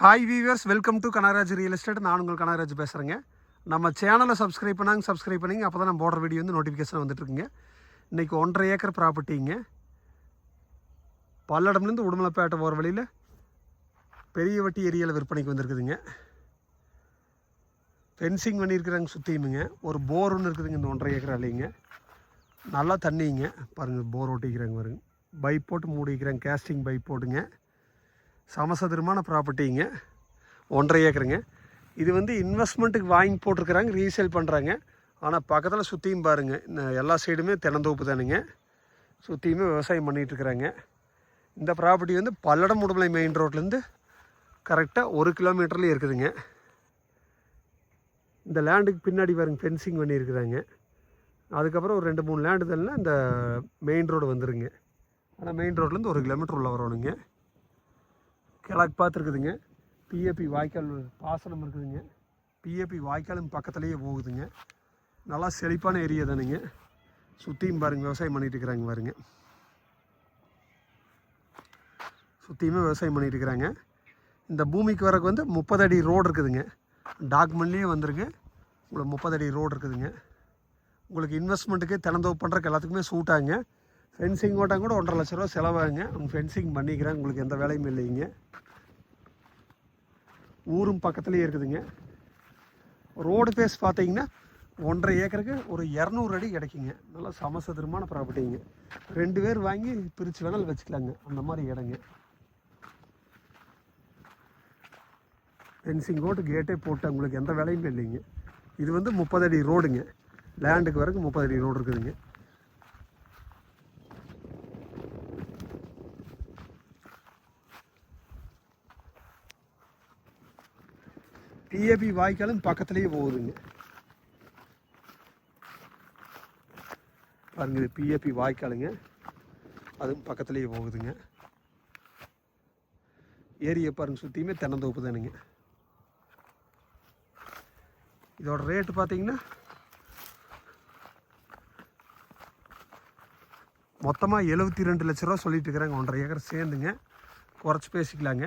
Hi viewers welcome to Kanagaraj real estate நான் உங்கள் கனகராஜ் பேசுகிறேங்க நம்ம சேனலை சப்ஸ்கிரைப் பண்ணாங்க சப்ஸ்கிரைப் பண்ணிங்க. அப்போ தான் நம்ம போடுற வீடியோ வந்து நோட்டிஃபிகேஷன் வந்துட்டுருக்குங்க. இன்றைக்கி ஒன்றரை ஏக்கர் ப்ராப்பர்ட்டிங்க பல்லடம்லேருந்து உடுமலைப்பேட்டை போகிற வழியில் பெரிய வட்டி ஏரியாவில் விற்பனைக்கு வந்திருக்குதுங்க. ஃபென்சிங் பண்ணியிருக்கிறாங்க சுற்றியுமுங்க ஒரு போர் ஒன்று இருக்குதுங்க இந்த ஒன்றரை ஏக்கர் அலைங்க. நல்லா தண்ணிங்க. பாருங்கள் போர் ஓட்டிக்கிறாங்க பாருங்க. பைப் போட்டு மூடிக்கிறாங்க கேஸ்டிங் பைப் போட்டுங்க. சமசதுரமான ப்ராப்பர்ட்டிங்க ஒன்றரை ஏக்கருங்க. இது வந்து இன்வெஸ்ட்மெண்ட்டுக்கு வாங்கி போட்டிருக்கிறாங்க ரீசேல் பண்ணுறாங்க ஆனால் பக்கத்தில் சுற்றியும் பாருங்கள் இந்த எல்லா சைடுமே தென்னந்தோப்பு தானுங்க. சுற்றியுமே விவசாயம் பண்ணிகிட்ருக்குறாங்க இந்த ப்ராப்பர்ட்டி வந்து பல்லடம் உடுமலை மெயின் ரோட்லேருந்து கரெக்டாக ஒரு கிலோமீட்டர்லேயே இருக்குதுங்க. இந்த லேண்டுக்கு பின்னாடி பாருங்க ஃபென்சிங் பண்ணியிருக்கிறாங்க. அதுக்கப்புறம் ஒரு ரெண்டு மூணு லேண்டு தள்ளினா இந்த மெயின் ரோடு வந்துருங்க. ஆனால் மெயின் ரோட்லேருந்து ஒரு கிலோமீட்டர் உள்ளே வரணுங்க. கிழக்கு பார்த்துருக்குதுங்க. பிஏபி வாய்க்கால் பாசனம் இருக்குதுங்க. பிஏபி வாய்க்காலும் பக்கத்துலேயே போகுதுங்க. நல்லா செழிப்பான ஏரியா தானுங்க. சுற்றியும் பாருங்கள் விவசாயம் பண்ணிகிட்டு இருக்கிறாங்க பாருங்க. சுற்றியுமே விவசாயம் பண்ணிகிட்டு இருக்கிறாங்க. இந்த பூமிக்கு வரக்கு வந்து முப்பது அடி ரோடு இருக்குதுங்க. டாக்குமெண்ட்லேயும் வந்துருங்க உங்களுக்கு முப்பது அடி ரோடு இருக்குதுங்க. உங்களுக்கு இன்வெஸ்ட்மெண்ட்டுக்கு திறந்தோப்பு பண்ணுறக்கு எல்லாத்துக்குமே சூட்டாங்க ஃபென்சிங் ஓட்டம் கூட ஒன்றரை லட்ச ரூபா செலவாகுங்க. அவங்க ஃபென்சிங் பண்ணிக்கிறேன் உங்களுக்கு எந்த வேலையும் இல்லைங்க. ஊரும் பக்கத்துலேயே இருக்குதுங்க. ரோடு பேஸ் பார்த்தீங்கன்னா ஒன்றரை ஏக்கருக்கு ஒரு இரநூறு அடி கிடைக்குங்க. நல்லா சமசதுரமான ப்ராப்பர்ட்டிங்க ரெண்டு பேர் வாங்கி பிரித்து வேணாலும் வச்சுக்கலாங்க. அந்த மாதிரி இடங்க. ஃபென்சிங் ஓட்டு கேட்டே போட்டு உங்களுக்கு எந்த வேலையும் இல்லைங்க. இது வந்து முப்பது அடி ரோடுங்க லேண்டுக்கு வரைக்கும் முப்பது அடி ரோடு இருக்குதுங்க. பிஏபி வாய்க்காலும் பக்கத்துலேயே போகுதுங்க. பாருங்க இது பிஏபி வாய்க்காலுங்க. அதுவும் பக்கத்துலேயே போகுதுங்க. ஏரியை பாருங்க சுற்றியுமே தென்னந்தோப்பு தானுங்க. இதோட ரேட்டு பார்த்தீங்கன்னா மொத்தமாக எழுபத்தி ரெண்டு லட்ச ரூபா சொல்லிட்டு இருக்கிறாங்க. ஒன்றரை ஏக்கர் சேர்ந்துங்க. குறைச்சி பேசிக்கலாங்க.